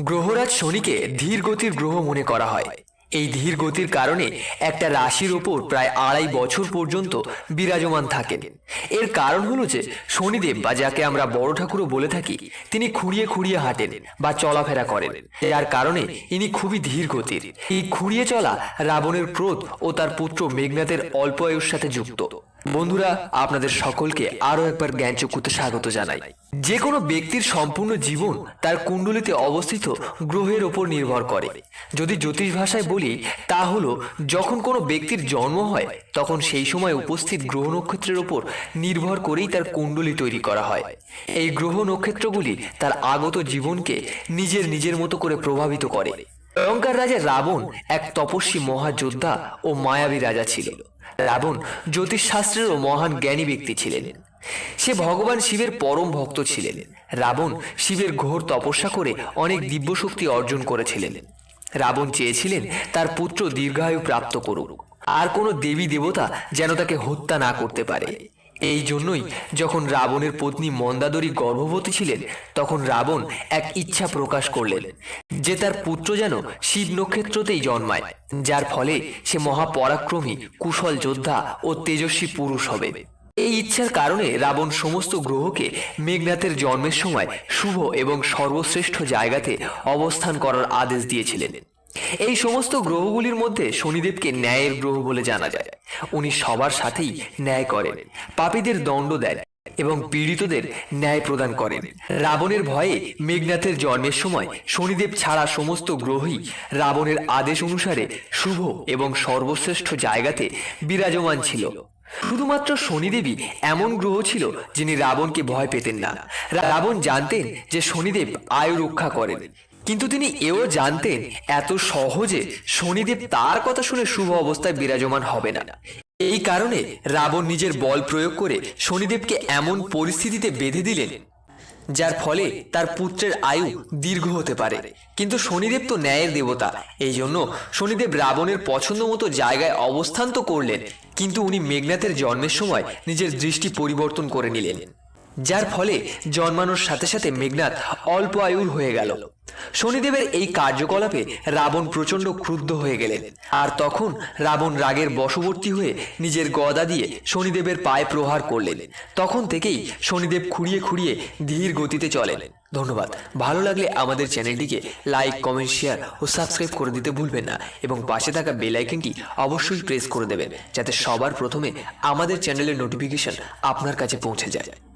গ্রহরাজ শনিকে ধীর গতির গ্রহ মনে করা হয়। এই ধীর গতির কারণে একটা রাশির ওপর প্রায় আড়াই বছর পর্যন্ত বিরাজমান থাকেন। এর কারণ হলো যে শনিদেব বা যাকে আমরা বড় ঠাকুরও বলে থাকি, তিনি খুঁড়িয়ে খুঁড়িয়ে হাঁটেন বা চলাফেরা করেন। যার কারণে ইনি খুবই ধীর গতির এই খুঁড়িয়ে চলা রাবণের ক্রোধ ও তার পুত্র মেঘনাথের অল্প আয়ুর সাথে যুক্ত। বন্ধুরা, আপনাদের সকলকে আরও একবার জ্ঞানচক্ষুতে স্বাগত জানাই। যে কোনো ব্যক্তির সম্পূর্ণ জীবন তার কুণ্ডলিতে অবস্থিত গ্রহের ওপর নির্ভর করে। যদি জ্যোতিষ ভাষায় বলি, তা হলো, যখন কোনো ব্যক্তির জন্ম হয়, তখন সেই সময় উপস্থিত গ্রহ নক্ষত্রের ওপর নির্ভর করেই তার কুণ্ডলী তৈরি করা হয়। এই গ্রহ নক্ষত্রগুলি তার আগত জীবনকে নিজের নিজের মতো করে প্রভাবিত করে। লঙ্কার রাজা রাবণ এক তপস্বী মহাযোদ্ধা ও মায়াবী রাজা ছিল। রাবণ জ্যোতিষশাস্ত্রেরও মহান জ্ঞানী ব্যক্তি ছিলেন। সে ভগবান শিবের পরম ভক্ত ছিলেন। রাবণ শিবের ঘোর তপস্যা করে অনেক দিব্য শক্তি অর্জন করেছিলেন। রাবণ চেয়েছিলেন তার পুত্র দীর্ঘায়ু প্রাপ্ত করুক। আর কোনো দেবী দেবতা যেন তাকে হত্যা না করতে পারে। এই জন্যই যখন রাবণের পত্নী মন্দাদরী গর্ভবতী ছিলেন, তখন রাবণ এক ইচ্ছা প্রকাশ করলেন যে তার পুত্র যেন শিব নক্ষত্রতেই জন্মায়, যার ফলে সে মহাপরাক্রমী, কুশল যোদ্ধা ও তেজস্বী পুরুষ হবে। এই ইচ্ছার কারণে রাবণ সমস্ত গ্রহকে মেঘনাথের জন্মের সময় শুভ এবং সর্বশ্রেষ্ঠ জায়গাতে অবস্থান করার আদেশ দিয়েছিলেন। এই সমস্ত গ্রহগুলির মধ্যে শনিদেবকে ন্যায়ের গ্রহ বলে জানা যায়। উনি সবার সাথেই ন্যায় করেন, পাপীদের দণ্ড দেন এবং পীড়িতদের ন্যায় প্রদান করেন। রাবণের ভয়ে মেঘনাথের জন্মের সময় শনিদেব ছাড়া সমস্ত গ্রহই রাবণের আদেশ অনুসারে শুভ এবং সর্বশ্রেষ্ঠ জায়গাতে বিরাজমান ছিল। শুধুমাত্র শনিদেবী এমন গ্রহ ছিল যিনি রাবণকে ভয় পেতেন না। রাবণ জানতেন যে শনিদেব আয়ু রক্ষা করেন। কিন্তু তিনি এও জানতেন, এত সহজে শনিদেব তার কথা শুনে শুভ অবস্থায় বিরাজমান হবে না। এই কারণে রাবণ নিজের বল প্রয়োগ করে শনিদেবকে এমন পরিস্থিতিতে বেঁধে দিলেন, যার ফলে তার পুত্রের আয়ু দীর্ঘ হতে পারে। কিন্তু শনিদেব তো ন্যায়ের দেবতা এই জন্য শনিদেব রাবণের পছন্দ মতো জায়গায় অবস্থান তো করলেন, কিন্তু উনি মেঘনাথের জন্মের সময় নিজের দৃষ্টি পরিবর্তন করে নিলেন। যার ফলে জন্মানোর সাথে সাথে মেঘনাথ অল্প আয়ুর হয়ে গেল। শনিদেবের এই কার্যকলাপে রাবণ প্রচণ্ড ক্রুদ্ধ হয়ে গেলেন। আর তখন রাবণ রাগের বশবর্তী হয়ে নিজের গদা দিয়ে শনিদেবের পায়ে প্রহার করলেন। তখন থেকেই শনিদেব খুঁড়িয়ে খুঁড়িয়ে ধীর গতিতে চলেন। ধন্যবাদ। ভালো লাগলে আমাদের চ্যানেলটিকে লাইক, কমেন্ট, শেয়ার ও সাবস্ক্রাইব করে দিতে ভুলবেন না এবং পাশে থাকা বেল আইকনটি অবশ্যই প্রেস করে দেবেন যাতে সবার প্রথমে আমাদের চ্যানেলের নোটিফিকেশন আপনার কাছে পৌঁছে যায়।